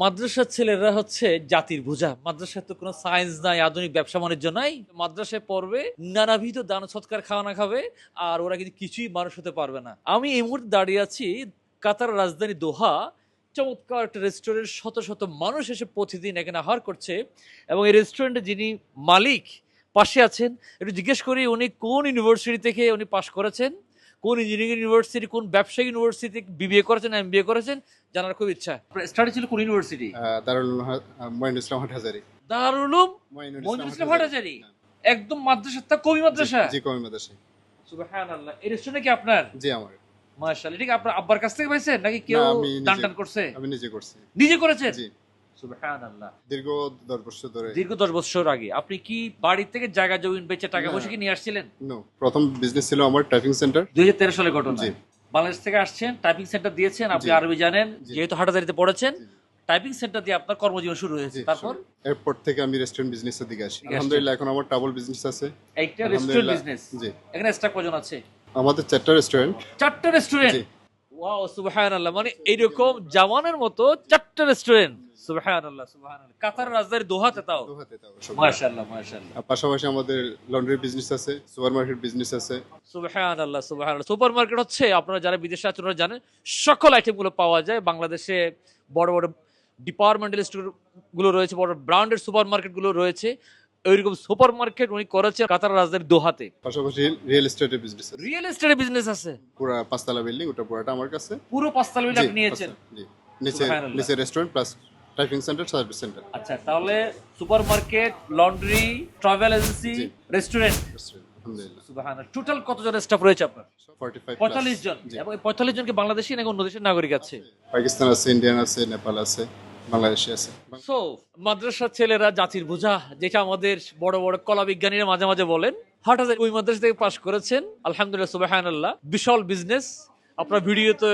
মাদ্রাসার ছেলেরা হচ্ছে জাতির বোঝা মাদ্রাসায় তো কোনো সায়েন্স নাই, আধুনিক ব্যবসা বাণিজ্য নাই। মাদ্রাসায় পড়বে, নানাবিধ দান সৎকার খাওয়ানা খাবে, আর ওরা কিন্তু কিছুই মানুষ হতে পারবে না। আমি এই মুহূর্তে দাঁড়িয়ে আছি কাতার রাজধানী দোহা। চমৎকার একটা রেস্টুরেন্ট শত শত মানুষ এসে প্রতিদিন এখানে আহার করছে। এবং এই রেস্টুরেন্টে যিনি মালিক, পাশে আছেন, একটু জিজ্ঞেস করি উনি কোন ইউনিভার্সিটি থেকে উনি পাশ করেছেন? কোন ইঞ্জিনিয়ারিং ইউনিভার্সিটি কোন ব্যবসায়িক ইউনিভার্সিটি বিবিএ করেছেন এম করেছেন জানার খুব ইচ্ছা। স্টাডি ছিল কোন ইউনিভার্সিটি দারুল মঈনুল ইসলাম হাটহাজারি। দারুল উলুম? মঈনুল ইসলাম হাটহাজারি। একদম মাদ্রাসা তা কবি মাদ্রাসা? জি কমি মাদ্রাসা সুবহানাল্লাহ। এই রেস্টুরেন্ট কি আপনার? জি আমার। মাশাআল্লাহ। এটা কি আপনার আব্বার কাছ থেকে পাইছেন নাকি কেউ দান টান করছে? আমি নিজে করছি। নিজে করেছেন? জি। দীর্ঘ দশ বছর ধরে। দীর্ঘ দশ বছর আগে। আপনি কি বাড়ি থেকে জায়গা জমি বেচে টাকা। পয়সা কি নিয়ে আসছিলেন? প্রথম বিজনেস ছিল আমার টাইপিং সেন্টার দুই হাজার তেরো সালে ঘটনা। বাংলাদেশ থেকে আসছেন টাইপিং সেন্টার দিয়েছেন আপনি আরবি জানেন যেহেতু হাটাজারিতে পড়েছেন টাইপিং সেন্টার দিয়ে আপনার কর্মজীবন শুরু হয়েছে। তারপর? এরপর থেকে আমি রেস্টুরেন্ট বিজনেসের দিকে আসি। আলহামদুলিল্লাহ এখন আমার ট্রাভেল বিজনেস আছে। একটা রেস্টুরেন্ট বিজনেস জি। এখানে স্টাফ কজন আছে? আমাদের চারটা রেস্টুরেন্ট চারটা রেস্টুরেন্ট। ওয়াও সুবহানাল্লাহ। মানে এইরকম জামানের মতো চারটা রেস্টুরেন্ট কাতার রাজধানী দোহাতে তাও। দোহাতে তাও সব। মাশাআল্লাহ মাশাআল্লাহ। পাশাপাশি আমাদের লন্ড্রি বিজনেস আছে সুপার মার্কেট বিজনেস আছে। সুবহানাল্লাহ সুবহানাল্লাহ। সুপার হচ্ছে আপনারা যারা বিদেশে আছেন ওরা জানেন সকল আইটেমগুলো পাওয়া যায়। বাংলাদেশে বড় বড় ডিপার্টমেন্টাল রয়েছে বড় রয়েছে। ওইরকম সুপার মার্কেট উনি করেছেন কাতার রাজধানী দোহাতে। পাশাপাশি রিয়েল এস্টেটের বিজনেস রিয়েল এস্টেটের বিজনেস আছে? পুরো পাঁচতলা বিল্ডিং ওটা পুরোটা আমার কাছে। পুরো পাঁচতলা মিলে আপনি নিয়েছেন? জি। নিচে নিচে restaurant plus typing centre service centre আচ্ছা তাহলে supermarket laundry travel agency restaurant. Total কতজন স্টাফ রয়েছে আপনার? 45 পঁয়তাল্লিশ জন। এবং পঁয়তাল্লিশ জনকে বাংলাদেশি নাকি অন্য দেশের নাগরিক আছে? পাকিস্তান আছে ইন্ডিয়ান আছে নেপাল আছে বাংলাদেশি আছে। সো মাদ্রাসার ছেলেরা জাতির বোঝা যেটা আমাদের বড় বড় কলা বিজ্ঞানীরা মাঝে মাঝে বলেন হঠাৎ ওই মাদ্রাসা থেকে পাশ করেছেন আলহামদুলিল্লাহ সুবাহান্লাহ বিশাল বিজনেস আপনার ভিডিওতে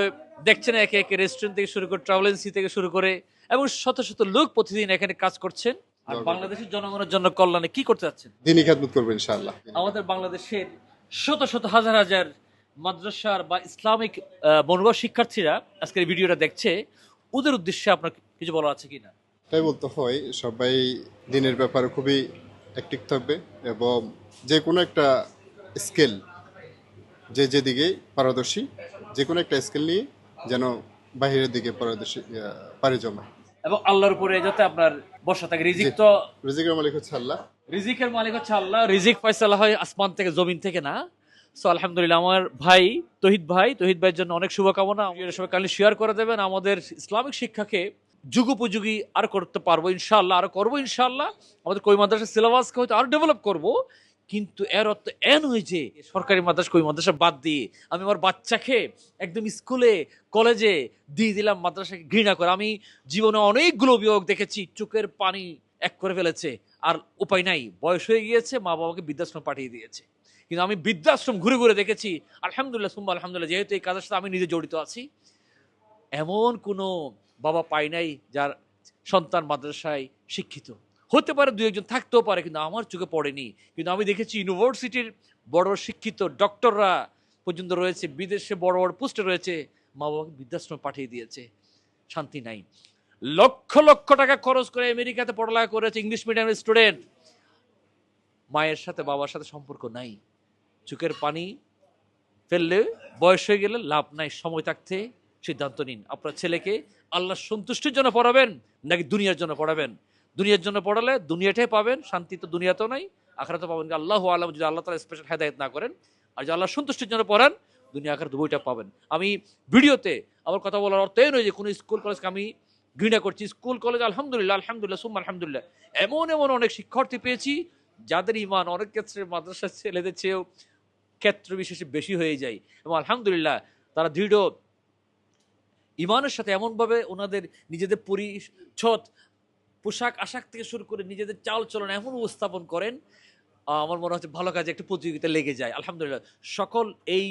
দেখছেন একে একে রেস্টুরেন্ট থেকে শুরু করে ট্রাভেল এজেন্সি থেকে শুরু করে এবং শত শত লোক প্রতিদিন এখানে কাজ করছেন। আর বাংলাদেশের জনগণের জন্য কল্যাণে কি করতে যাচ্ছেন? দিনই খেদমত করব ইনশাআল্লাহ আমাদের বাংলাদেশের শত শত হাজার হাজার মাদ্রাসার বা ইসলামিক মনোভাব শিক্ষার্থীরা আজকের ভিডিওটা দেখছে। ওদের উদ্দেশ্যে আপনার কিছু বলা আছে কিনা? তাই বলতে হয় সবাই দিনের ব্যাপারে খুবই অ্যাক্টিভ থাকবে এবং যে কোনো একটা স্কেল যে যেদিকে পারদর্শী যে কোনো একটা স্কেল নিয়ে যেন বাহিরের দিকে পারদর্শী পাড়ি জমায়। এবং আল্লাহর উপরে যাতে আপনার বর্ষা থাকে। রিজিক তো রিজিকের মালিক হচ্ছে আল্লাহ। রিজিকের মালিক হচ্ছে আল্লাহ। রিজিক ফয়সালা হয় আসমান থেকে জমিন থেকে না। সো আলহামদুলিল্লাহ আমার ভাই তহিদ ভাই তহিদ ভাইয়ের জন্য অনেক শুভকামনা। সবাই কালি শেয়ার করে দেবেন। আমাদের ইসলামিক শিক্ষাকে যুগোপযোগী আর করতে পারব ইনশাআল্লাহ আর করব ইনশাআল্লাহ। আমাদের কই মাদ্রাসার সিলেবাসকে হয়তো আরও ডেভেলপ করব। কিন্তু এর অর্থ এ নয় যে সরকারি মাদ্রাসা কই মাদ্রাসা বাদ দিয়ে আমি আমার বাচ্চাকে একদম স্কুলে, কলেজে দিয়ে দিলাম মাদ্রাসাকে ঘৃণা করে। আমি জীবনে অনেকগুলো অভিভাবক দেখেছি, চোখের পানি এক করে ফেলেছে, আর উপায় নাই। বয়স হয়ে গিয়েছে মা বাবাকে বৃদ্ধাশ্রম পাঠিয়ে দিয়েছে। কিন্তু আমি বৃদ্ধাশ্রম ঘুরে ঘুরে দেখেছি, আলহামদুলিল্লাহ সুম্বা আলহামদুলিল্লাহ, যেহেতু এই কাজের সাথে আমি নিজে জড়িত আছি, এমন কোনো বাবা পাই নাই যার সন্তান মাদ্রাসায় শিক্ষিত। হতে পারে দু একজন, থাকতেও পারে, কিন্তু আমার চোখে পড়েনি। কিন্তু আমি দেখেছি ইউনিভার্সিটির বড় শিক্ষিত ডক্টররা পর্যন্ত রয়েছে, বিদেশে বড় বড় পোস্টে রয়েছে, মা বাবাকে বৃদ্ধাশ্রমে পাঠিয়ে দিয়েছে। শান্তি নাই। লক্ষ লক্ষ টাকা খরচ করে আমেরিকাতে পড়ালেখা করেছে ইংলিশ মিডিয়ামের স্টুডেন্ট। মায়ের সাথে বাবার সাথে সম্পর্ক নাই। চোখের পানি ফেললে বয়স হয়ে গেলে লাভ নাই, সময় থাকতে সিদ্ধান্ত নিন। আপনার ছেলেকে আল্লাহ সন্তুষ্টির জন্য পড়াবেন, নাকি দুনিয়ার জন্য পড়াবেন? দুনিয়ার জন্য পড়ালে দুনিয়াটাই পাবেন, শান্তি তো দুনিয়াতেও নাই আখড়াতে পাবেন। আল্লাহ আলম যদি আল্লাহ তালা স্পেশাল হেদায়ত না করেন, আর যদি আল্লাহ সন্তুষ্টির জন্য পড়ান, দুনিয়া আখড়া দুইটা পাবেন। আমি ভিডিওতে আমার কথা বলার অর্থ এই নয় যে কোনো স্কুল কলেজকে আমি ঘৃণা করছি। স্কুল কলেজ আলহামদুলিল্লাহ আলহামদুলিল্লাহ, সুম্মা আলহামদুলিল্লাহ। এমন এমন অনেক শিক্ষার্থী পেয়েছি, যাদের ইমান অনেক ক্ষেত্রে মাদ্রাসার ছেলেদের চেয়েও ক্ষেত্র বিশেষে বেশি হয়ে যায়। এবং আলহামদুলিল্লাহ, তারা দৃঢ়, ইমানের সাথে এমনভাবে ওনাদের নিজেদের পরিচ্ছদ পোশাক আশাক থেকে শুরু করে নিজেদের চাল চলন এমন উপস্থাপন করেন আমার মনে হচ্ছে ভালো কাজে একটা প্রতিযোগিতা লেগে যায়। আলহামদুলিল্লাহ, সকল এই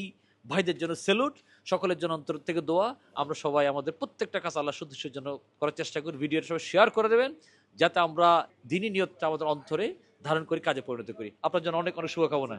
ভাইদের জন্য সেলুট সকলের জন্য অন্তর থেকে দোয়া। আমরা সবাই আমাদের প্রত্যেকটা কাজ আল্লাহ সদস্যের জন্য করার চেষ্টা করি। ভিডিওটা সবাই শেয়ার করে দেবেন, যাতে আমরা দিনই নিয়তটা আমাদের অন্তরে ধারণ করি কাজে পরিণত করি। আপনার জন্য অনেক অনেক শুভকামনা।